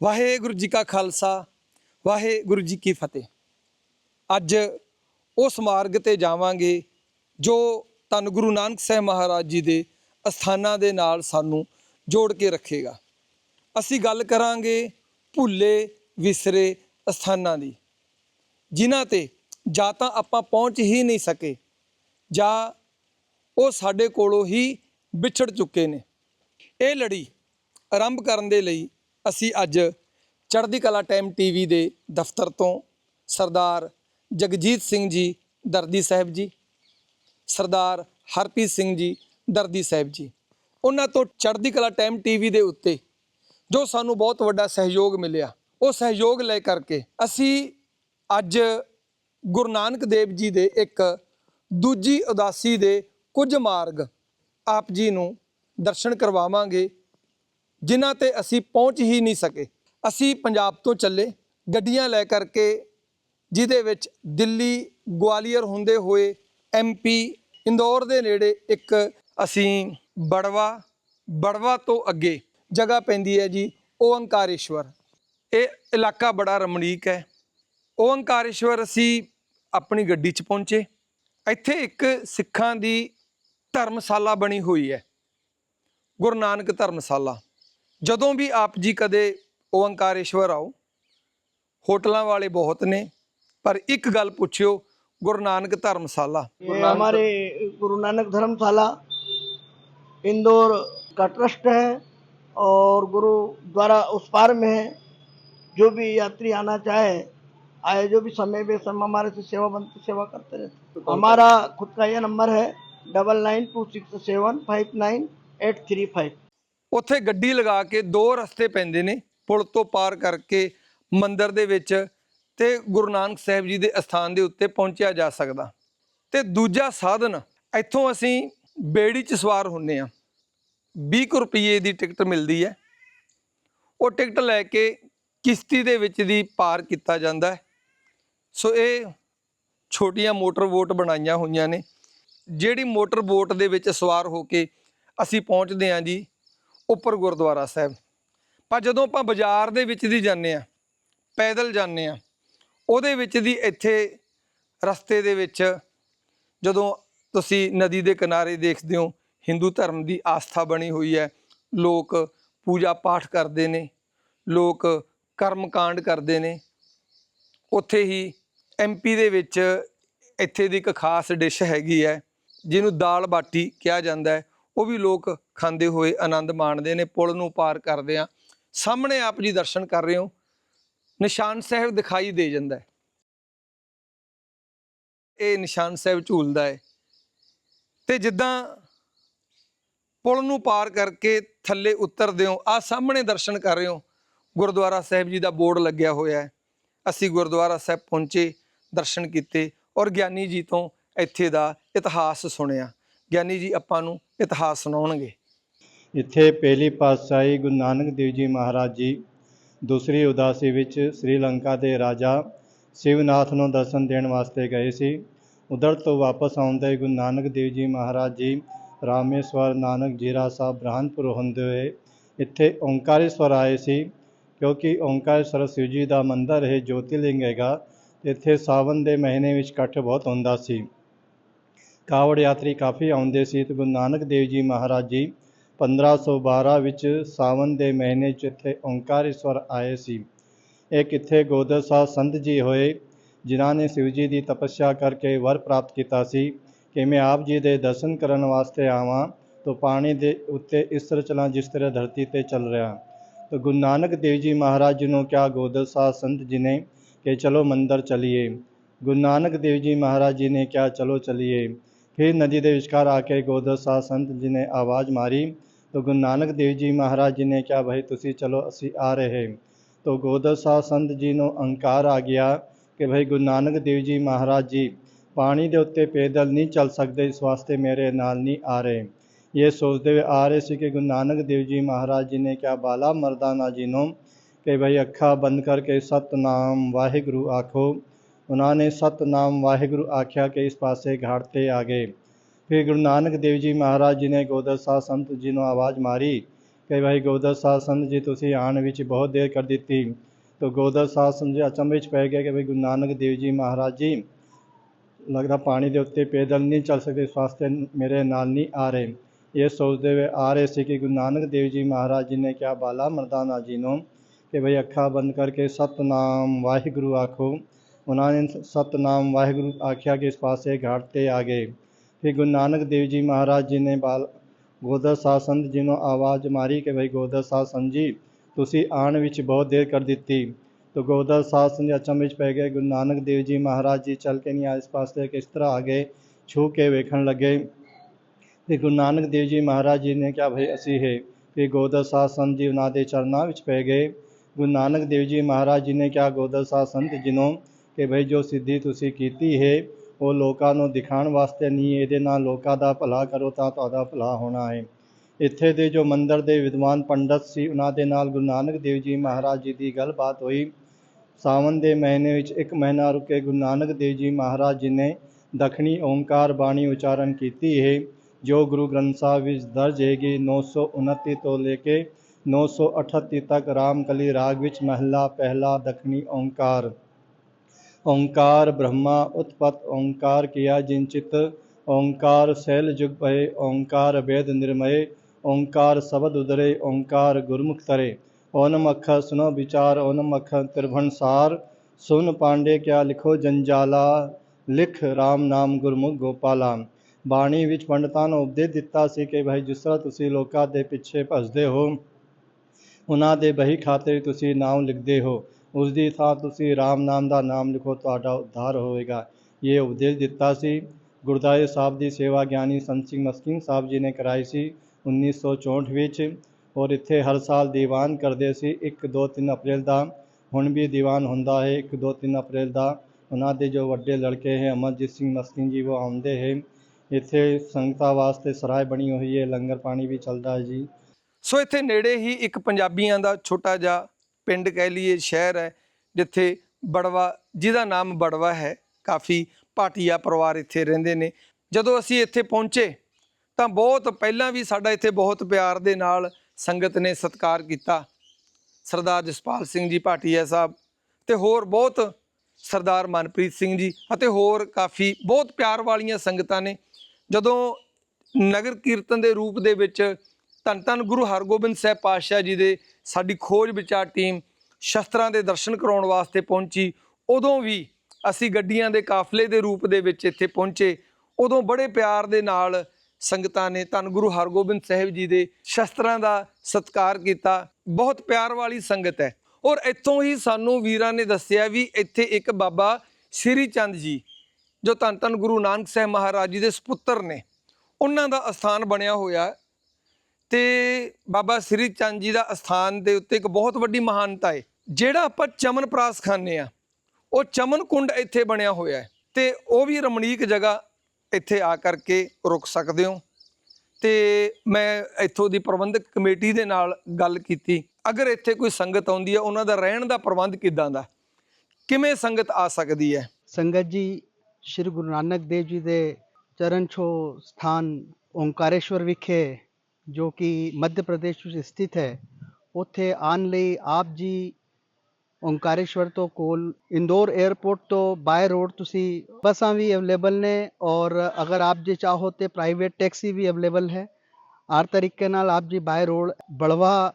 ਵਾਹਿਗੁਰੂ ਜੀ ਕਾ ਖਾਲਸਾ, ਵਾਹਿਗੁਰੂ ਜੀ ਕੀ ਫਤਿਹ। ਅੱਜ ਉਸ ਮਾਰਗ ਤੇ ਜਾਵਾਂਗੇ ਜੋ ਧੰਨ ਗੁਰੂ ਨਾਨਕ ਸਾਹਿਬ ਮਹਾਰਾਜ ਜੀ ਦੇ ਅਸਥਾਨਾਂ ਦੇ ਨਾਲ ਸਾਨੂੰ ਜੋੜ ਕੇ ਰੱਖੇਗਾ। ਅਸੀਂ ਗੱਲ ਕਰਾਂਗੇ ਭੁੱਲੇ ਵਿਸਰੇ ਅਸਥਾਨਾਂ ਦੀ, ਜਿਨ੍ਹਾਂ ਤੇ ਜਾਂ ਤਾਂ ਆਪਾਂ ਪਹੁੰਚ ਹੀ ਨਹੀਂ ਸਕੇ, ਜਾਂ ਉਹ ਸਾਡੇ ਕੋਲੋਂ ਹੀ ਵਿਛੜ ਚੁੱਕੇ ਨੇ। ਇਹ ਲੜੀ ਆਰੰਭ ਕਰਨ ਦੇ ਲਈ ਅਸੀਂ ਅੱਜ ਚੜ੍ਹਦੀ ਕਲਾ ਟਾਈਮ ਟੀਵੀ ਦੇ ਦਫ਼ਤਰ ਤੋਂ ਸਰਦਾਰ ਜਗਜੀਤ ਸਿੰਘ ਜੀ ਦਰਦੀ ਸਾਹਿਬ ਜੀ, ਸਰਦਾਰ ਹਰਪ੍ਰੀਤ ਸਿੰਘ ਜੀ ਦਰਦੀ ਸਾਹਿਬ ਜੀ। ਉਹਨਾਂ ਤੋਂ ਚੜ੍ਹਦੀ ਕਲਾ ਟਾਈਮ ਟੀਵੀ ਦੇ ਉੱਤੇ ਜੋ ਸਾਨੂੰ ਬਹੁਤ ਵੱਡਾ ਸਹਿਯੋਗ ਮਿਲਿਆ, ਉਹ ਸਹਿਯੋਗ ਲੈ ਕਰਕੇ ਅਸੀਂ ਅੱਜ ਗੁਰੂ ਨਾਨਕ ਦੇਵ ਜੀ ਦੇ ਇੱਕ ਦੂਜੀ ਉਦਾਸੀ ਦੇ ਕੁਝ ਮਾਰਗ ਆਪ ਜੀ ਨੂੰ ਦਰਸ਼ਨ ਕਰਵਾਵਾਂਗੇ। ਜਿਨ੍ਹਾਂ ਤੇ ਅਸੀਂ ਪਹੁੰਚ ਹੀ ਨਹੀਂ ਸਕੇ। ਅਸੀਂ ਪੰਜਾਬ ਤੋਂ ਚੱਲੇ, ਗੱਡੀਆਂ ਲੈ ਕਰਕੇ, ਜਿਹਦੇ ਵਿੱਚ ਦਿੱਲੀ ਗਵਾਲੀਅਰ ਹੁੰਦੇ ਹੋਏ ਐਮਪੀ ਇੰਦੌਰ ਦੇ ਨੇੜੇ ਇੱਕ ਅਸੀਂ ਬੜਵਾ ਬੜਵਾ ਤੋਂ ਅੱਗੇ ਜਗ੍ਹਾ ਪੈਂਦੀ ਹੈ ਜੀ ਓੰਕਾਰੇਸ਼ਵਰ ਇਹ ਇਲਾਕਾ ਬੜਾ ਰਮਣੀਕ ਹੈ। ਓੰਕਾਰੇਸ਼ਵਰ ਅਸੀਂ ਆਪਣੀ ਗੱਡੀ 'ਚ ਪਹੁੰਚੇ। ਇੱਥੇ ਇੱਕ ਸਿੱਖਾਂ ਦੀ ਧਰਮਸ਼ਾਲਾ ਬਣੀ ਹੋਈ ਹੈ। ਗੁਰੂ ਨਾਨਕ ਧਰਮਸ਼ਾਲਾ। ਜਦੋਂ ਵੀ ਆਪ ਜੀ ਕਦੇ ਓੰਕਾਰੇਸ਼ਵਰ ਆਓ ਹੋਟਲਾਂ ਵਾਲੇ ਬਹੁਤ ਨੇ ਪਰ ਇੱਕ ਗੱਲ ਪੁੱਛਿਓ ਗੁਰੂ ਨਾਨਕ ਧਰਮਸ਼ਾਲਾ ये हमारे गुरु नानक धर्मशाला इंदौर का ट्रस्ट है और गुरु द्वारा उस पार में है जो भी यात्री आना चाहे आए जो भी समय बे समय हमारे से सेवा बनती सेवा करते रहते हमारा खुद का ये नंबर है double nine two six seven five nine eight three five ਉੱਥੇ ਗੱਡੀ ਲਗਾ ਕੇ ਦੋ ਰਸਤੇ ਪੈਂਦੇ ਨੇ, ਪੁਲ ਤੋਂ ਪਾਰ ਕਰਕੇ ਮੰਦਿਰ ਦੇ ਵਿੱਚ ਤੇ ਗੁਰੂ ਨਾਨਕ ਸਾਹਿਬ ਜੀ ਦੇ ਅਸਥਾਨ ਦੇ ਉੱਤੇ ਪਹੁੰਚਿਆ ਜਾ ਸਕਦਾ। ਤੇ ਦੂਜਾ ਸਾਧਨ, ਇੱਥੋਂ ਅਸੀਂ ਬੇੜੀ 'ਚ ਸਵਾਰ ਹੁੰਨੇ ਆ। 20 ਕੁ ਰੁਪਏ ਦੀ ਟਿਕਟ ਮਿਲਦੀ ਹੈ। ਉਹ ਟਿਕਟ ਲੈ ਕੇ ਕਿਸ਼ਤੀ ਦੇ ਵਿੱਚ ਦੀ ਪਾਰ ਕੀਤਾ ਜਾਂਦਾ ਹੈ। ਸੋ ਇਹ ਛੋਟੀਆਂ ਮੋਟਰ ਬੋਟ ਬਣਾਈਆਂ ਹੋਈਆਂ ਨੇ। ਜਿਹੜੀ ਮੋਟਰ ਬੋਟ ਦੇ ਵਿੱਚ ਸਵਾਰ ਹੋ ਕੇ ਅਸੀਂ ਪਹੁੰਚਦੇ ਹਾਂ ਜੀ ਉੱਪਰ ਗੁਰਦੁਆਰਾ ਸਾਹਿਬ। ਪਰ ਜਦੋਂ ਆਪਾਂ ਬਾਜ਼ਾਰ ਦੇ ਵਿੱਚ ਦੀ ਜਾਂਦੇ ਆ ਪੈਦਲ ਜਾਂਦੇ ਆ ਉਹਦੇ ਵਿੱਚ ਦੀ ਇੱਥੇ ਰਸਤੇ ਦੇ ਵਿੱਚ ਜਦੋਂ ਤੁਸੀਂ ਨਦੀ ਦੇ ਕਿਨਾਰੇ ਦੇਖਦੇ ਹੋ, ਹਿੰਦੂ ਧਰਮ ਦੀ ਆਸਥਾ ਬਣੀ ਹੋਈ ਹੈ, ਲੋਕ ਪੂਜਾ ਪਾਠ ਕਰਦੇ ਨੇ, ਲੋਕ ਕਰਮ ਕਾਂਡ ਕਰਦੇ ਨੇ, ਉੱਥੇ ਹੀ ਐਮਪੀ ਦੇ ਵਿੱਚ ਇੱਥੇ ਦੀ ਇੱਕ ਖਾਸ ਡਿਸ਼ ਹੈਗੀ ਹੈ, ਜਿਹਨੂੰ ਦਾਲ ਬਾਟੀ ਕਿਹਾ ਜਾਂਦਾ ਹੈ। ਉਹ ਵੀ ਲੋਕ ਖਾਂਦੇ ਹੋਏ ਆਨੰਦ ਮਾਣਦੇ ਨੇ, ਪੁਲ ਨੂੰ ਪਾਰ ਕਰਦੇ ਆ। ਸਾਹਮਣੇ ਆਪ ਜੀ ਦਰਸ਼ਨ ਕਰ ਰਹੇ ਹੋ। ਨਿਸ਼ਾਨ ਸਾਹਿਬ ਦਿਖਾਈ ਦੇ ਜਾਂਦਾ ਹੈ। ਇਹ ਨਿਸ਼ਾਨ ਸਾਹਿਬ ਝੂਲਦਾ ਹੈ। ਤੇ ਜਿੱਦਾਂ ਪੁਲ ਨੂੰ ਪਾਰ ਕਰਕੇ ਥੱਲੇ ਉਤਰਦੇ ਹੋ ਆ ਸਾਹਮਣੇ ਦਰਸ਼ਨ ਕਰ ਰਹੇ ਹੋ। ਗੁਰਦੁਆਰਾ ਸਾਹਿਬ ਜੀ ਦਾ ਬੋਰਡ ਲੱਗਿਆ ਹੋਇਆ ਹੈ। ਅਸੀਂ ਗੁਰਦੁਆਰਾ ਸਾਹਿਬ ਪਹੁੰਚੇ, ਦਰਸ਼ਨ ਕੀਤੇ ਔਰ ਗਿਆਨੀ ਜੀ ਤੋਂ ਇੱਥੇ ਦਾ ਇਤਿਹਾਸ ਸੁਣਿਆ। ਗਿਆਨੀ ਜੀ ਆਪਾਂ ਨੂੰ ਇਤਿਹਾਸ ਸੁਣਾਉਣਗੇ। ਇੱਥੇ ਪਹਿਲੀ ਪਾਤਸ਼ਾਹੀ ਗੁਰੂ ਨਾਨਕ ਦੇਵ ਜੀ ਮਹਾਰਾਜ ਜੀ, ਦੂਸਰੀ ਉਦਾਸੀ ਵਿੱਚ ਸ਼੍ਰੀਲੰਕਾ ਦੇ ਰਾਜਾ ਸ਼ਿਵਨਾਥ ਨੂੰ ਦਰਸ਼ਨ ਦੇਣ ਵਾਸਤੇ ਗਏ ਸੀ। ਉਧਰ ਤੋਂ ਵਾਪਸ ਆਉਂਦੇ ਗੁਰੂ ਨਾਨਕ ਦੇਵ ਜੀ ਮਹਾਰਾਜ ਜੀ, ਰਾਮੇਸ਼ਵਰ ਨਾਨਕ ਜੀਰਾ ਸਾਹਿਬ ਬ੍ਰਹਨਪੁਰ ਹੁੰਦੇ ਹੋਏ ਇੱਥੇ ਓੰਕਾਰੇਸ਼ਵਰ ਆਏ ਸੀ, ਕਿਉਂਕਿ ਓਂਕਾਰੇਸ਼ਵਰ ਸ਼ਿਵ ਜੀ ਦਾ ਮੰਦਿਰ ਹੈ ਜੋਤਿਰਲਿੰਗ ਹੈਗਾ ਇੱਥੇ ਸਾਵਨ ਦੇ ਮਹੀਨੇ ਵਿੱਚ ਇਕੱਠ ਬਹੁਤ ਹੁੰਦਾ ਸੀ। ਕਾਵੜ ਯਾਤਰੀ ਕਾਫੀ ਆਉਂਦੇ ਸੀ ਤੇ ਗੁਰੂ ਨਾਨਕ ਦੇਵ ਜੀ ਮਹਾਰਾਜ ਜੀ 1512 ਵਿੱਚ ਸਾਵਨ ਦੇ ਮਹੀਨੇ 'ਚ ਇੱਥੇ ਓਂਕਾਰੇਸ਼ਵਰ ਆਏ ਸੀ। ਇਹ ਕਿੱਥੇ ਗੋਦਰ ਸਾਹਿਬ ਸੰਤ ਜੀ ਹੋਏ, ਜਿਨ੍ਹਾਂ ਨੇ ਸ਼ਿਵ ਜੀ ਦੀ ਤਪੱਸਿਆ ਕਰਕੇ ਵਰ ਪ੍ਰਾਪਤ ਕੀਤਾ ਸੀ ਕਿ ਮੈਂ ਆਪ ਜੀ ਦੇ ਦਰਸ਼ਨ ਕਰਨ ਵਾਸਤੇ ਆਵਾਂ ਤਾਂ ਪਾਣੀ ਦੇ ਉੱਤੇ ਇਸ ਤਰ੍ਹਾਂ ਚਲਾਂ ਜਿਸ ਤਰ੍ਹਾਂ ਧਰਤੀ ਤੇ ਚੱਲ ਰਿਹਾ। ਤਾਂ ਗੁਰੂ ਨਾਨਕ ਦੇਵ ਜੀ ਮਹਾਰਾਜ ਜੀ ਨੂੰ ਕਿਹਾ ਗੋਦਰ ਸਾਹਿਬ ਸੰਤ ਜੀ ਨੇ ਕਿ ਚਲੋ ਮੰਦਰ ਚਲੀਏ। ਗੁਰੂ ਨਾਨਕ ਦੇਵ ਜੀ ਮਹਾਰਾਜ ਜੀ ਨੇ ਕਿਹਾ ਚਲੋ ਚਲੀਏ। ਫਿਰ ਨਦੀ ਦੇ ਵਿਚਕਾਰ ਆ ਕੇ ਗੋਦਰ ਸਾਹਿਬ ਸੰਤ ਜੀ ਨੇ ਆਵਾਜ਼ ਮਾਰੀ तो गुरु नानक देव जी महाराज जी ने क्या भाई तुसी चलो ਅਸੀਂ ਆ ਰਹੇ तो ਗੋਦਰ ਸਾਹਿਬ ਸੰਤ ਜੀ ਨੂੰ ਅਹੰਕਾਰ ਆ ਗਿਆ ਕਿ ਭਾਈ ਗੁਰੂ ਨਾਨਕ ਦੇਵ ਜੀ ਮਹਾਰਾਜ ਜੀ ਪਾਣੀ ਦੇ ਉੱਤੇ ਪੈਦਲ ਨਹੀਂ ਚੱਲ ਸਕਦੇ ਇਸ ਵਾਸਤੇ ਮੇਰੇ ਨਾਲ ਨਹੀਂ ਆ ਰਹੇ ਇਹ ਸੋਚਦੇ ਹੋਏ ਆ ਰਹੇ ਸੀ ਕਿ ਗੁਰੂ ਨਾਨਕ ਦੇਵ ਜੀ ਮਹਾਰਾਜ ਜੀ ਨੇ ਕਿਹਾ ਬਾਲਾ ਮਰਦਾਨਾ ਜੀ ਨੂੰ ਕਿ ਭਾਈ ਅੱਖਾਂ ਬੰਦ ਕਰਕੇ ਸਤਨਾਮ ਵਾਹਿਗੁਰੂ ਆਖੋ ਉਹਨਾਂ ਨੇ ਸਤਨਾਮ ਵਾਹਿਗੁਰੂ ਆਖਿਆ ਕਿ ਇਸ ਪਾਸੇ ਘਾਟ ਤੇ ਆ ਗਏ। ਫਿਰ ਗੁਰੂ ਨਾਨਕ ਦੇਵ ਜੀ ਮਹਾਰਾਜ ਜੀ ਨੇ ਗੋਦਰ ਸਾਹਿਬ ਸੰਤ ਜੀ ਨੂੰ ਆਵਾਜ਼ ਮਾਰੀ ਕਿ ਭਾਈ ਗੋਦਰ ਸਾਹਿਬ ਸੰਤ ਜੀ, ਤੁਸੀਂ ਆਉਣ ਵਿੱਚ ਬਹੁਤ ਦੇਰ ਕਰ ਦਿੱਤੀ। ਤੋ ਗੋਦਰ ਸਾਹਿਬ ਸੰਤ ਜੀ ਅਚੰਭੇ ਵਿੱਚ ਪੈ ਗਿਆ ਕਿ ਭਾਈ ਗੁਰੂ ਨਾਨਕ ਦੇਵ ਜੀ ਮਹਾਰਾਜ ਜੀ, ਲੱਗਦਾ ਪਾਣੀ ਦੇ ਉੱਤੇ ਪੈਦਲ ਨਹੀਂ ਚੱਲ ਸਕਦੇ, ਇਸ ਵਾਸਤੇ ਮੇਰੇ ਨਾਲ ਨਹੀਂ ਆ ਰਹੇ। ਇਹ ਸੋਚਦੇ ਹੋਏ ਆ ਰਹੇ ਸੀ ਕਿ ਗੁਰੂ ਨਾਨਕ ਦੇਵ ਜੀ ਮਹਾਰਾਜ ਜੀ ਨੇ ਕਿਹਾ, ਬਾਲਾ ਮਰਦਾਨਾ ਜੀ ਨੂੰ ਕਿ ਭਈ ਅੱਖਾਂ ਬੰਦ ਕਰਕੇ ਸਤਨਾਮ ਵਾਹਿਗੁਰੂ ਆਖੋ। ਉਹਨਾਂ ਨੇ ਸਤਨਾਮ ਵਾਹਿਗੁਰੂ ਆਖਿਆ ਕਿ ਇਸ ਪਾਸੇ ਘਾਟ ਤੇ ਆ ਗਏ। ਫਿਰ ਗੁਰੂ ਨਾਨਕ ਦੇਵ ਜੀ ਮਹਾਰਾਜ ਜੀ ਨੇ ਬਾਲ ਗੋਦਰ ਸਾਹਿਬ ਸੰਤ ਜੀ ਨੂੰ ਆਵਾਜ਼ ਮਾਰੀ ਕਿ ਭਈ ਗੋਦਰ ਸਾਹਿਬ ਸੰਤ ਜੀ, ਤੁਸੀਂ ਆਉਣ ਵਿੱਚ ਬਹੁਤ ਦੇਰ ਕਰ ਦਿੱਤੀ। ਤੋ ਗੋਦਰ ਸਾਹਿਬ ਸੰਤ ਜੀ ਅਚੰਭੇ ਵਿੱਚ ਪੈ ਗਏ। ਗੁਰੂ ਨਾਨਕ ਦੇਵ ਜੀ ਮਹਾਰਾਜ ਜੀ ਚੱਲ ਕੇ ਨਹੀਂ ਆ ਇਸ ਪਾਸੇ ਕਿਸ ਤਰ੍ਹਾਂ ਆ ਗਏ? ਛੂ ਕੇ ਵੇਖਣ ਲੱਗੇ। ਤੇ ਗੁਰੂ ਨਾਨਕ ਦੇਵ ਜੀ ਮਹਾਰਾਜ ਜੀ ਨੇ ਕਿਹਾ, ਭਈ ਅਸੀਂ ਹੈ ਫਿਰ ਗੋਦਰ ਸਾਹਿਬ ਸੰਤ ਜੀ ਉਹਨਾਂ ਦੇ ਚਰਨਾਂ ਵਿੱਚ ਪੈ ਗਏ। ਗੁਰੂ ਨਾਨਕ ਦੇਵ ਜੀ ਮਹਾਰਾਜ ਜੀ ਨੇ ਕਿਹਾ ਗੋਦਰ ਸਾਹਿਬ ਸੰਤ ਜੀ ਨੂੰ ਕਿ ਭਈ ਜੋ ਸਿੱਧੀ ਤੁਸੀਂ ਕੀਤੀ ਹੈ, ਉਹ ਲੋਕਾਂ ਨੂੰ ਦਿਖਾਉਣ ਵਾਸਤੇ ਨਹੀਂ, ਇਹਦੇ ਨਾਲ ਲੋਕਾਂ ਦਾ ਭਲਾ ਕਰੋ ਤਾਂ ਤੁਹਾਡਾ ਭਲਾ ਹੋਣਾ ਹੈ। ਇੱਥੇ ਦੇ ਜੋ ਮੰਦਰ ਦੇ ਵਿਦਵਾਨ ਪੰਡਤ ਸੀ, ਉਹਨਾਂ ਦੇ ਨਾਲ ਗੁਰੂ ਨਾਨਕ ਦੇਵ ਜੀ ਮਹਾਰਾਜ ਜੀ ਦੀ ਗੱਲਬਾਤ ਹੋਈ। ਸਾਵਨ ਦੇ ਮਹੀਨੇ ਵਿੱਚ ਇੱਕ ਮਹੀਨਾ ਰੁਕੇ ਗੁਰੂ ਨਾਨਕ ਦੇਵ ਜੀ ਮਹਾਰਾਜ ਜੀ ਨੇ ਦੱਖਣੀ ਓੰਕਾਰ ਬਾਣੀ ਉਚਾਰਨ ਕੀਤੀ ਹੈ, ਜੋ ਗੁਰੂ ਗ੍ਰੰਥ ਸਾਹਿਬ ਵਿੱਚ ਦਰਜ ਹੈਗੀ 929 ਤੋਂ ਲੈ ਕੇ 938 ਤੱਕ ਰਾਮਕਲੀ ਰਾਗ ਵਿੱਚ ਮਹਲਾ, ਪਹਿਲਾ, ਦੱਖਣੀ ਓੰਕਾਰ ਓੰਕਾਰ ਬ੍ਰਹਮਾ ਉਤਪਤ ਓੰਕਾਰ ਕੀਆ ਜਿਨ ਚਿਤ, ਓੰਕਾਰ ਸੈਲ ਜੁਗ ਭਏ, ਓੰਕਾਰ ਵੇਦ ਨਿਰਮਏ, ਓੰਕਾਰ ਸ਼ਬਦ ਉਦਰੇ, ਓੰਕਾਰ ਗੁਰਮੁਖ ਤਰੇ। ਓਨਮ ਅੱਖਰ ਸੁਨੋ ਵਿਚਾਰ, ਓਨਮ ਅੱਖਰ ਤਿਰਭਨਸਾਰ ਸੁਨ ਪਾਂਡੇ ਕਿਆ ਲਿਖੋ ਜੰਜਾਲਾ, ਲਿਖ RAM ਨਾਮ ਗੁਰਮੁਖ ਗੋਪਾਲਾ। ਬਾਣੀ ਵਿੱਚ ਪੰਡਤਾਂ ਨੂੰ ਉਪਦੇਸ਼ ਦਿੱਤਾ ਸੀ ਕਿ ਭਾਈ ਜਿਸ ਤਰ੍ਹਾਂ ਤੁਸੀਂ ਲੋਕਾਂ ਦੇ ਪਿੱਛੇ ਭੱਜਦੇ ਹੋ ਉਹਨਾਂ ਦੇ ਬਹੀ ਖਾਤੇ ਤੁਸੀਂ ਨਾਮ ਲਿਖਦੇ ਹੋ। ਉਸ ਦੀ ਥਾਂ ਤੁਸੀਂ ਰਾਮ ਨਾਮ ਦਾ ਨਾਮ ਲਿਖੋ, ਤੁਹਾਡਾ ਉਧਾਰ ਹੋਵੇਗਾ। ਇਹ ਉਪਦੇਸ਼ ਦਿੱਤਾ ਸੀ। ਗੁਰਦਾਰੇ ਸਾਹਿਬ ਦੀ ਸੇਵਾ ਗਿਆਨੀ ਸੰਤ ਸਿੰਘ ਮਸਕਿੰਗ ਸਾਹਿਬ ਜੀ ਨੇ ਕਰਾਈ ਸੀ 1964 ਵਿੱਚ। ਔਰ ਇੱਥੇ ਹਰ ਸਾਲ ਦੀਵਾਨ ਕਰਦੇ ਸੀ। 1 2 3 ਅਪ੍ਰੈਲ ਦਾ ਹੁਣ ਵੀ ਦੀਵਾਨ ਹੁੰਦਾ ਹੈ। 1 2 3 ਅਪ੍ਰੈਲ ਦਾ ਉਹਨਾਂ ਦੇ ਜੋ ਵੱਡੇ ਲੜਕੇ ਹੈ, ਅਮਰਜੀਤ ਸਿੰਘ ਮਸਕਿੰਗ ਜੀ, ਉਹ ਆਉਂਦੇ ਹੈ। ਇੱਥੇ ਸੰਗਤਾਂ ਵਾਸਤੇ ਸਰਾਏ ਬਣੀ ਹੋਈ ਹੈ। ਲੰਗਰ ਪਾਣੀ ਵੀ ਚੱਲਦਾ ਹੈ ਜੀ। ਸੋ ਇੱਥੇ ਨੇੜੇ ਹੀ ਇੱਕ ਪੰਜਾਬੀਆਂ ਦਾ ਛੋਟਾ ਜਿਹਾ ਪਿੰਡ ਕਹਿ ਲਈਏ, ਸ਼ਹਿਰ ਹੈ, ਜਿੱਥੇ ਬੜਵਾ, ਜਿਹਦਾ ਨਾਮ ਬੜਵਾ ਹੈ, ਕਾਫੀ ਭਾਟੀਆ ਪਰਿਵਾਰ ਇੱਥੇ ਰਹਿੰਦੇ ਨੇ। ਜਦੋਂ ਅਸੀਂ ਇੱਥੇ ਪਹੁੰਚੇ, ਤਾਂ ਬਹੁਤ ਪਹਿਲਾਂ ਵੀ ਸਾਡਾ ਇੱਥੇ ਬਹੁਤ ਪਿਆਰ ਦੇ ਨਾਲ ਸੰਗਤ ਨੇ ਸਤਿਕਾਰ ਕੀਤਾ। ਸਰਦਾਰ ਜਸਪਾਲ ਸਿੰਘ ਜੀ, ਭਾਟੀਆ ਸਾਹਿਬ ਤੇ ਹੋਰ ਬਹੁਤ ਸਰਦਾਰ ਮਨਪ੍ਰੀਤ ਸਿੰਘ ਜੀ ਅਤੇ ਹੋਰ ਕਾਫੀ ਬਹੁਤ ਪਿਆਰ ਵਾਲੀਆਂ ਸੰਗਤਾਂ ਨੇ। ਜਦੋਂ ਨਗਰ ਕੀਰਤਨ ਦੇ ਰੂਪ ਦੇ ਵਿੱਚ ਧੰਨ ਧੰਨ ਗੁਰੂ ਹਰਗੋਬਿੰਦ ਸਾਹਿਬ ਪਾਤਸ਼ਾਹ ਜੀ ਦੇ ਸਾਡੀ ਖੋਜ ਵਿਚਾਰ ਟੀਮ ਸ਼ਸਤਰਾਂ ਦੇ ਦਰਸ਼ਨ ਕਰਾਉਣ ਵਾਸਤੇ ਪਹੁੰਚੀ। ਉਦੋਂ ਵੀ ਅਸੀਂ ਗੱਡੀਆਂ ਦੇ ਕਾਫਲੇ ਦੇ ਰੂਪ ਦੇ ਵਿੱਚ ਇੱਥੇ ਪਹੁੰਚੇ। ਉਦੋਂ ਬੜੇ ਪਿਆਰ ਦੇ ਨਾਲ ਸੰਗਤਾਂ ਨੇ ਧੰਨ ਗੁਰੂ ਹਰਗੋਬਿੰਦ ਸਾਹਿਬ ਜੀ ਦੇ ਸ਼ਸਤਰਾਂ ਦਾ ਸਤਿਕਾਰ ਕੀਤਾ। ਬਹੁਤ ਪਿਆਰ ਵਾਲੀ ਸੰਗਤ ਹੈ। ਔਰ ਇੱਥੋਂ ਹੀ ਸਾਨੂੰ ਵੀਰਾਂ ਨੇ ਦੱਸਿਆ ਵੀ ਇੱਥੇ ਇੱਕ ਬਾਬਾ ਸ੍ਰੀ ਚੰਦ ਜੀ, ਜੋ ਧੰਨ ਧੰਨ ਗੁਰੂ ਨਾਨਕ ਸਾਹਿਬ ਮਹਾਰਾਜ ਜੀ ਦੇ ਸੁਪੁੱਤਰ ਨੇ। ਉਹਨਾਂ ਦਾ ਅਸਥਾਨ ਬਣਿਆ ਹੋਇਆ ਤੇ ਬਾਬਾ ਸ੍ਰੀ ਚੰਦ ਜੀ ਦਾ ਅਸਥਾਨ ਦੇ ਉੱਤੇ ਇੱਕ ਬਹੁਤ ਵੱਡੀ ਮਹਾਨਤਾ ਹੈ ਜਿਹੜਾ ਆਪਾਂ ਚਮਨ ਪ੍ਰਾਸ ਖਾਂਦੇ ਆ ਉਹ ਚਮਨ ਕੁੰਡ ਇੱਥੇ ਬਣਿਆ ਹੋਇਆ ਹੈ ਤੇ ਉਹ ਵੀ ਰਮਣੀਕ ਜਗ੍ਹਾ ਇੱਥੇ ਆ ਕਰਕੇ ਰੁਕ ਸਕਦੇ ਹੋ। ਤੇ ਮੈਂ ਇੱਥੋਂ ਦੀ ਪ੍ਰਬੰਧਕ ਕਮੇਟੀ ਦੇ ਨਾਲ ਗੱਲ ਕੀਤੀ। ਅਗਰ ਇੱਥੇ ਕੋਈ ਸੰਗਤ ਆਉਂਦੀ ਹੈ, ਉਹਨਾਂ ਦਾ ਰਹਿਣ ਦਾ ਪ੍ਰਬੰਧ ਕਿੱਦਾਂ ਦਾ? ਕਿਵੇਂ ਸੰਗਤ ਆ ਸਕਦੀ ਹੈ? ਸੰਗਤ ਜੀ, ਸ਼੍ਰੀ ਗੁਰੂ ਨਾਨਕ ਦੇਵ ਜੀ ਦੇ ਚਰਨ ਛੋ ਸਥਾਨ ਓੰਕਾਰੇਸ਼ਵਰ ਵਿਖੇ ਜੋ ਕਿ ਮੱਧ ਪ੍ਰਦੇਸ਼ ਵਿੱਚ ਸਥਿਤ ਹੈ ਉੱਥੇ ਆਉਣ ਲਈ ਆਪ ਜੀ ਓੰਕਾਰੇਸ਼ਵਰ ਤੋਂ ਕੋਲ ਇੰਦੌਰ 에ਅਰਪੋਰਟ ਤੋਂ ਬਾਏ ਰੋਡ ਤੁਸੀਂ ਬੱਸਾਂ ਵੀ ਅਵੇਲੇਬਲ ਨੇ ਔਰ ਅਗਰ ਆਪ ਜੀ ਚਾਹੋ ਤੇ ਪ੍ਰਾਈਵੇਟ ਟੈਕਸੀ ਵੀ ਅਵੇਲੇਬਲ ਹੈ ਹਰ ਤਰੀਕੇ ਨਾਲ ਆਪ ਜੀ ਬਾਏ ਰੋਡ ਬੜਵਾ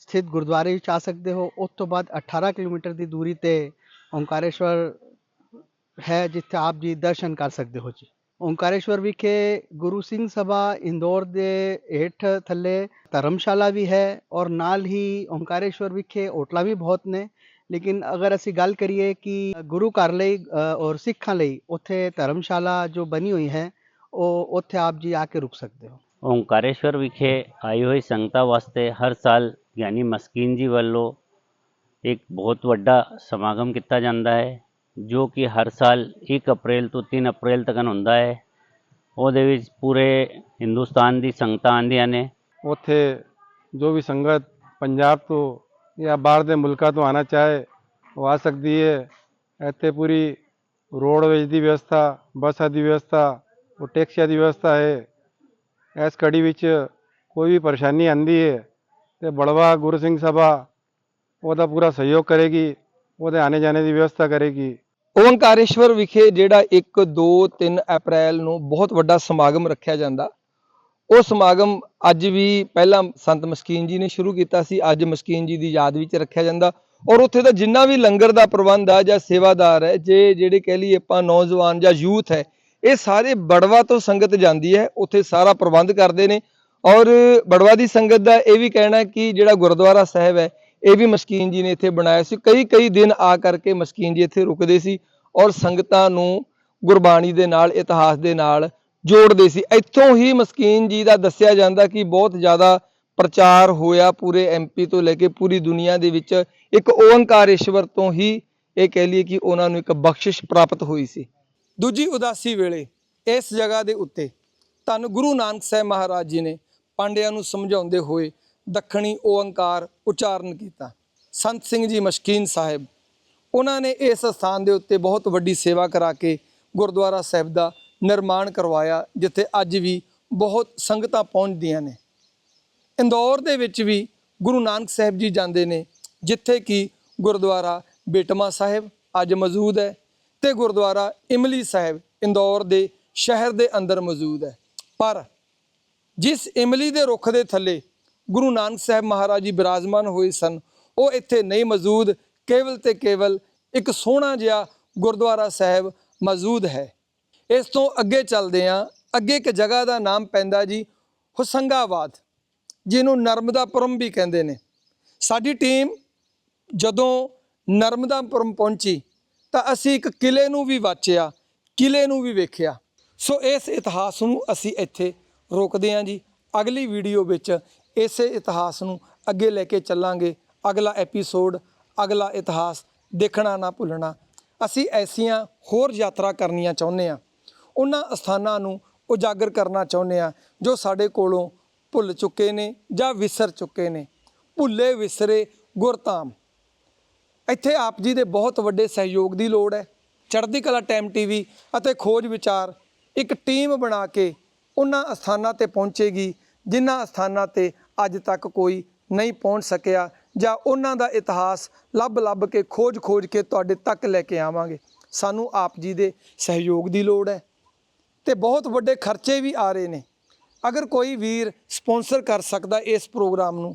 ਸਥਿਤ ਗੁਰਦੁਆਰੇ ਵਿੱਚ ਆ ਸਕਦੇ ਹੋ ਉਸ ਤੋਂ ਬਾਅਦ 18 ਕਿਲੋਮੀਟਰ ਦੀ ਦੂਰੀ ਤੇ ਓੰਕਾਰੇਸ਼ਵਰ ਹੈ ਜਿੱਥੇ ਆਪ ਜੀ ਦਰਸ਼ਨ ਕਰ ਸਕਦੇ ਹੋ ਜੀ ਓੰਕਾਰੇਸ਼ਵਰ ਵਿਖੇ ਗੁਰੂ ਸਿੰਘ ਸਭਾ ਇੰਦੌਰ ਦੇ ਹੇਠ ਥੱਲੇ ਧਰਮਸ਼ਾਲਾ ਵੀ ਹੈ ਔਰ ਨਾਲ ਹੀ ਓੰਕਾਰੇਸ਼ਵਰ ਵਿਖੇ ਹੋਟਲਾਂ ਵੀ ਬਹੁਤ ਨੇ ਲੇਕਿਨ ਅਗਰ ਅਸੀਂ ਗੱਲ ਕਰੀਏ ਕਿ ਗੁਰੂ ਘਰ ਲਈ ਅ, ਔਰ ਸਿੱਖਾਂ ਲਈ ਉੱਥੇ ਧਰਮਸ਼ਾਲਾ ਜੋ ਬਣੀ ਹੋਈ ਹੈ ਉਹ ਉੱਥੇ ਆਪ ਜੀ ਆ ਕੇ ਰੁਕ ਸਕਦੇ ਹੋ ਓਂਕਾਰੇਸ਼ਵਰ ਵਿਖੇ ਆਈ ਹੋਈ ਸੰਗਤਾਂ ਵਾਸਤੇ ਹਰ ਸਾਲ ਗਿਆਨੀ ਮਸਕੀਨ ਜੀ ਵੱਲੋਂ ਇੱਕ ਬਹੁਤ ਵੱਡਾ ਸਮਾਗਮ ਕੀਤਾ ਜਾਂਦਾ ਹੈ ਜੋ ਕਿ ਹਰ ਸਾਲ 1 ਅਪ੍ਰੈਲ ਤੋਂ 3 ਅਪ੍ਰੈਲ ਤੱਕ ਹੁੰਦਾ ਹੈ। ਉਹਦੇ ਵਿੱਚ ਪੂਰੇ ਹਿੰਦੁਸਤਾਨ ਦੀ ਸੰਗਤਾਂ ਆਉਂਦੀਆਂ ਨੇ। ਉੱਥੇ ਜੋ ਵੀ ਸੰਗਤ ਪੰਜਾਬ ਤੋਂ ਜਾਂ ਬਾਹਰ ਦੇ ਮੁਲਕਾਂ ਤੋਂ ਆਉਣਾ ਚਾਹੇ ਉਹ ਆ ਸਕਦੀ ਹੈ। ਇੱਥੇ ਪੂਰੀ ਰੋਡਵੇਜ ਦੀ ਵਿਵਸਥਾ, ਬੱਸਾਂ ਦੀ ਵਿਵਸਥਾ, ਉਹ ਟੈਕਸੀਆਂ ਦੀ ਵਿਵਸਥਾ ਹੈ। ਇਸ ਕੜੀ ਵਿੱਚ ਕੋਈ ਵੀ ਪਰੇਸ਼ਾਨੀ ਆਉਂਦੀ ਹੈ ਤੇ ਬੜਵਾ ਗੁਰੂ ਸਿੰਘ ਸਭਾ ਉਹਦਾ ਪੂਰਾ ਸਹਿਯੋਗ ਕਰੇਗੀ, ਉਹਦੇ ਆਣੇ ਜਾਣੇ ਦੀ ਵਿਵਸਥਾ ਕਰੇਗੀ। ਓੰਕਾਰੇਸ਼ਵਰ ਵਿਖੇ ਜਿਹੜਾ 1 2 3 ਅਪ੍ਰੈਲ ਨੂੰ ਬਹੁਤ ਵੱਡਾ ਸਮਾਗਮ ਰੱਖਿਆ ਜਾਂਦਾ। ਉਹ ਸਮਾਗਮ ਅੱਜ ਵੀ ਪਹਿਲਾਂ ਸੰਤ ਮਸਕੀਨ ਜੀ ਨੇ ਸ਼ੁਰੂ ਕੀਤਾ ਸੀ, ਅੱਜ ਮਸਕੀਨ ਜੀ ਦੀ ਯਾਦ ਵਿੱਚ ਰੱਖਿਆ ਜਾਂਦਾ। ਔਰ ਉੱਥੇ ਦਾ ਜਿੰਨਾ ਵੀ ਲੰਗਰ ਦਾ ਪ੍ਰਬੰਧ ਆ ਜਾਂ ਸੇਵਾਦਾਰ ਹੈ, ਜੇ ਜਿਹੜੇ ਕਹਿ ਲਈਏ ਆਪਾਂ ਨੌਜਵਾਨ ਜਾਂ ਯੂਥ ਹੈ, ਇਹ ਸਾਰੇ ਬੜਵਾ ਤੋਂ ਸੰਗਤ ਜਾਂਦੀ ਹੈ, ਉੱਥੇ ਸਾਰਾ ਪ੍ਰਬੰਧ ਕਰਦੇ ਨੇ। ਔਰ ਬੜਵਾ ਦੀ ਸੰਗਤ ਦਾ ਇਹ ਵੀ ਕਹਿਣਾ ਕਿ ਜਿਹੜਾ ਗੁਰਦੁਆਰਾ ਸਾਹਿਬ ਹੈ ਇਹ ਵੀ ਮਸਕੀਨ ਜੀ ਨੇ ਇੱਥੇ ਬਣਾਇਆ ਸੀ। ਕਈ ਕਈ ਦਿਨ ਆ ਕਰਕੇ ਮਸਕੀਨ ਜੀ ਇੱਥੇ ਰੁਕਦੇ ਸੀ ਔਰ ਸੰਗਤਾਂ ਨੂੰ ਗੁਰਬਾਣੀ ਦੇ ਨਾਲ, ਇਤਿਹਾਸ ਦੇ ਨਾਲ ਜੋੜਦੇ ਸੀ। ਇੱਥੋਂ ਹੀ ਮਸਕੀਨ ਜੀ ਦਾ ਦੱਸਿਆ ਜਾਂਦਾ ਕਿ ਬਹੁਤ ਜ਼ਿਆਦਾ ਪ੍ਰਚਾਰ ਹੋਇਆ ਪੂਰੇ ਐਮਪੀ ਤੋਂ ਲੈ ਕੇ ਪੂਰੀ ਦੁਨੀਆ ਦੇ ਵਿੱਚ। ਇੱਕ ਓੰਕਾਰੇਸ਼ਵਰ ਤੋਂ ਹੀ ਇਹ ਕਹਿ ਲਈਏ ਕਿ ਉਹਨਾਂ ਨੂੰ ਇੱਕ ਬਖਸ਼ਿਸ਼ ਪ੍ਰਾਪਤ ਹੋਈ ਸੀ। ਦੂਜੀ ਉਦਾਸੀ ਵੇਲੇ ਇਸ ਜਗ੍ਹਾ ਦੇ ਉੱਤੇ ਧੰਨ ਗੁਰੂ ਨਾਨਕ ਸਾਹਿਬ ਮਹਾਰਾਜ ਜੀ ਨੇ ਪਾਂਡਿਆਂ ਨੂੰ ਸਮਝਾਉਂਦੇ ਹੋਏ ਦੱਖਣੀ ਓੰਕਾਰ ਉਚਾਰਨ ਕੀਤਾ। ਸੰਤ ਸਿੰਘ ਜੀ ਮਸ਼ਕੀਨ ਸਾਹਿਬ, ਉਹਨਾਂ ਨੇ ਇਸ ਸਥਾਨ ਦੇ ਉੱਤੇ ਬਹੁਤ ਵੱਡੀ ਸੇਵਾ ਕਰਾ ਕੇ ਗੁਰਦੁਆਰਾ ਸਾਹਿਬ ਦਾ ਨਿਰਮਾਣ ਕਰਵਾਇਆ, ਜਿੱਥੇ ਅੱਜ ਵੀ ਬਹੁਤ ਸੰਗਤਾਂ ਪਹੁੰਚਦੀਆਂ ਨੇ। ਇੰਦੌਰ ਦੇ ਵਿੱਚ ਵੀ ਗੁਰੂ ਨਾਨਕ ਸਾਹਿਬ ਜੀ ਜਾਂਦੇ ਨੇ, ਜਿੱਥੇ ਕਿ ਗੁਰਦੁਆਰਾ ਬੇਟਮਾ ਸਾਹਿਬ ਅੱਜ ਮੌਜੂਦ ਹੈ ਤੇ ਗੁਰਦੁਆਰਾ ਇਮਲੀ ਸਾਹਿਬ ਇੰਦੌਰ ਦੇ ਸ਼ਹਿਰ ਦੇ ਅੰਦਰ ਮੌਜੂਦ ਹੈ। ਪਰ ਜਿਸ ਇਮਲੀ ਦੇ ਰੁੱਖ ਦੇ ਥੱਲੇ ਗੁਰੂ ਨਾਨਕ ਸਾਹਿਬ ਮਹਾਰਾਜ ਜੀ ਬਿਰਾਜਮਾਨ ਹੋਏ ਸਨ। ਉਹ ਇੱਥੇ ਨਹੀਂ ਮੌਜੂਦ, ਕੇਵਲ ਤੇ ਕੇਵਲ ਇੱਕ ਸੋਹਣਾ ਜਿਹਾ ਗੁਰਦੁਆਰਾ ਸਾਹਿਬ ਮੌਜੂਦ ਹੈ। ਇਸ ਤੋਂ ਅੱਗੇ ਚੱਲਦੇ ਹਾਂ। ਅੱਗੇ ਇੱਕ ਜਗ੍ਹਾ ਦਾ ਨਾਮ ਪੈਂਦਾ ਜੀ ਹੁਸੰਗਾਬਾਦ, ਜਿਹਨੂੰ ਨਰਮਦਾਪੁਰਮ ਵੀ ਕਹਿੰਦੇ ਨੇ। ਸਾਡੀ ਟੀਮ ਜਦੋਂ ਨਰਮਦਾਪੁਰਮ ਪਹੁੰਚੀ, ਤਾਂ ਅਸੀਂ ਇੱਕ ਕਿਲੇ ਨੂੰ ਵੀ ਵਾਚਿਆ, ਕਿਲੇ ਨੂੰ ਵੀ ਵੇਖਿਆ। ਸੋ ਇਸ ਇਤਿਹਾਸ ਨੂੰ ਅਸੀਂ ਇੱਥੇ ਰੋਕਦੇ ਹਾਂ ਜੀ। ਅਗਲੀ ਵੀਡੀਓ ਵਿੱਚ ਇਸੇ ਇਤਿਹਾਸ ਨੂੰ ਅੱਗੇ ਲੈ ਕੇ ਚੱਲਾਂਗੇ। ਅਗਲਾ ਐਪੀਸੋਡ ਅਗਲਾ ਇਤਿਹਾਸ ਦੇਖਣਾ ਨਾ ਭੁੱਲਣਾ। ਅਸੀਂ ਐਸੀਆਂ ਹੋਰ ਯਾਤਰਾ ਕਰਨੀਆਂ ਚਾਹੁੰਦੇ ਹਾਂ। ਉਹਨਾਂ ਅਸਥਾਨਾਂ ਨੂੰ ਉਜਾਗਰ ਕਰਨਾ ਚਾਹੁੰਦੇ ਹਾਂ ਜੋ ਸਾਡੇ ਕੋਲੋਂ ਭੁੱਲ ਚੁੱਕੇ ਨੇ ਜਾਂ ਵਿਸਰ ਚੁੱਕੇ ਨੇ। ਭੁੱਲੇ ਵਿਸਰੇ ਗੁਰਧਾਮ। ਇੱਥੇ ਆਪ ਜੀ ਦੇ ਬਹੁਤ ਵੱਡੇ ਸਹਿਯੋਗ ਦੀ ਲੋੜ ਹੈ। ਚੜ੍ਹਦੀ ਕਲਾ ਟਾਈਮ ਟੀਵੀ ਅਤੇ ਖੋਜ ਵਿਚਾਰ ਇੱਕ ਟੀਮ ਬਣਾ ਕੇ ਉਹਨਾਂ ਅਸਥਾਨਾਂ ਤੇ ਪਹੁੰਚੇਗੀ, ਜਿਨ੍ਹਾਂ ਅਸਥਾਨਾਂ ਤੇ ਅੱਜ ਤੱਕ ਕੋਈ ਨਹੀਂ ਪਹੁੰਚ ਸਕਿਆ ਜਾਂ ਉਹਨਾਂ ਦਾ ਇਤਿਹਾਸ ਲੱਭ ਲੱਭ ਕੇ ਖੋਜ ਖੋਜ ਕੇ ਤੁਹਾਡੇ ਤੱਕ ਲੈ ਕੇ ਆਵਾਂਗੇ। ਸਾਨੂੰ ਆਪ ਜੀ ਦੇ ਸਹਿਯੋਗ ਦੀ ਲੋੜ ਹੈ ਤੇ ਬਹੁਤ ਵੱਡੇ ਖਰਚੇ ਵੀ ਆ ਰਹੇ ਨੇ। ਅਗਰ ਕੋਈ ਵੀਰ ਸਪਾਂਸਰ ਕਰ ਸਕਦਾ ਇਸ ਪ੍ਰੋਗਰਾਮ ਨੂੰ,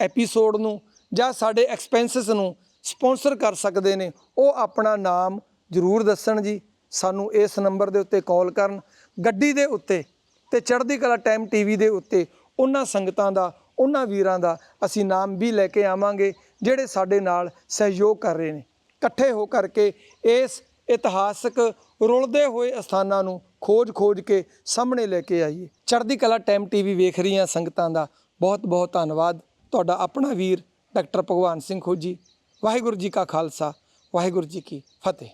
ਐਪੀਸੋਡ ਨੂੰ ਜਾਂ ਸਾਡੇ ਐਕਸਪੈਂਸਸ ਨੂੰ ਸਪਾਂਸਰ ਕਰ ਸਕਦੇ ਨੇ, ਉਹ ਆਪਣਾ ਨਾਮ ਜ਼ਰੂਰ ਦੱਸਣ ਜੀ। ਸਾਨੂੰ ਇਸ ਨੰਬਰ ਦੇ ਉੱਤੇ ਕਾਲ ਕਰਨ, ਗੱਡੀ ਦੇ ਉੱਤੇ ਤੇ ਚੜ੍ਹਦੀ ਕਲਾ ਟਾਈਮ ਟੀਵੀ ਦੇ ਉੱਤੇ ਉਹਨਾਂ ਸੰਗਤਾਂ ਦਾ ਉਹਨਾਂ ਵੀਰਾਂ ਦਾ ਅਸੀਂ ਨਾਮ ਵੀ ਲੈ ਕੇ ਆਵਾਂਗੇ, ਜਿਹੜੇ ਸਾਡੇ ਨਾਲ ਸਹਿਯੋਗ ਕਰ ਰਹੇ ਨੇ। ਇਕੱਠੇ ਹੋ ਕਰਕੇ ਇਸ ਇਤਿਹਾਸਕ ਰੁਲਦੇ ਹੋਏ ਅਸਥਾਨਾਂ ਨੂੰ ਖੋਜ-ਖੋਜ ਕੇ ਸਾਹਮਣੇ ਲੈ ਕੇ ਆਈਏ। ਚੜ੍ਹਦੀ ਕਲਾ ਟਾਈਮ ਟੀਵੀ ਵੇਖ ਰਹੀਆਂ ਸੰਗਤਾਂ ਦਾ ਬਹੁਤ-ਬਹੁਤ ਧੰਨਵਾਦ। ਤੁਹਾਡਾ ਆਪਣਾ ਵੀਰ ਡਾਕਟਰ ਭਗਵਾਨ ਸਿੰਘ ਖੋਜੀ। ਵਾਹਿਗੁਰੂ ਜੀ ਕਾ ਖਾਲਸਾ, ਵਾਹਿਗੁਰੂ ਜੀ ਕੀ ਫਤਿਹ।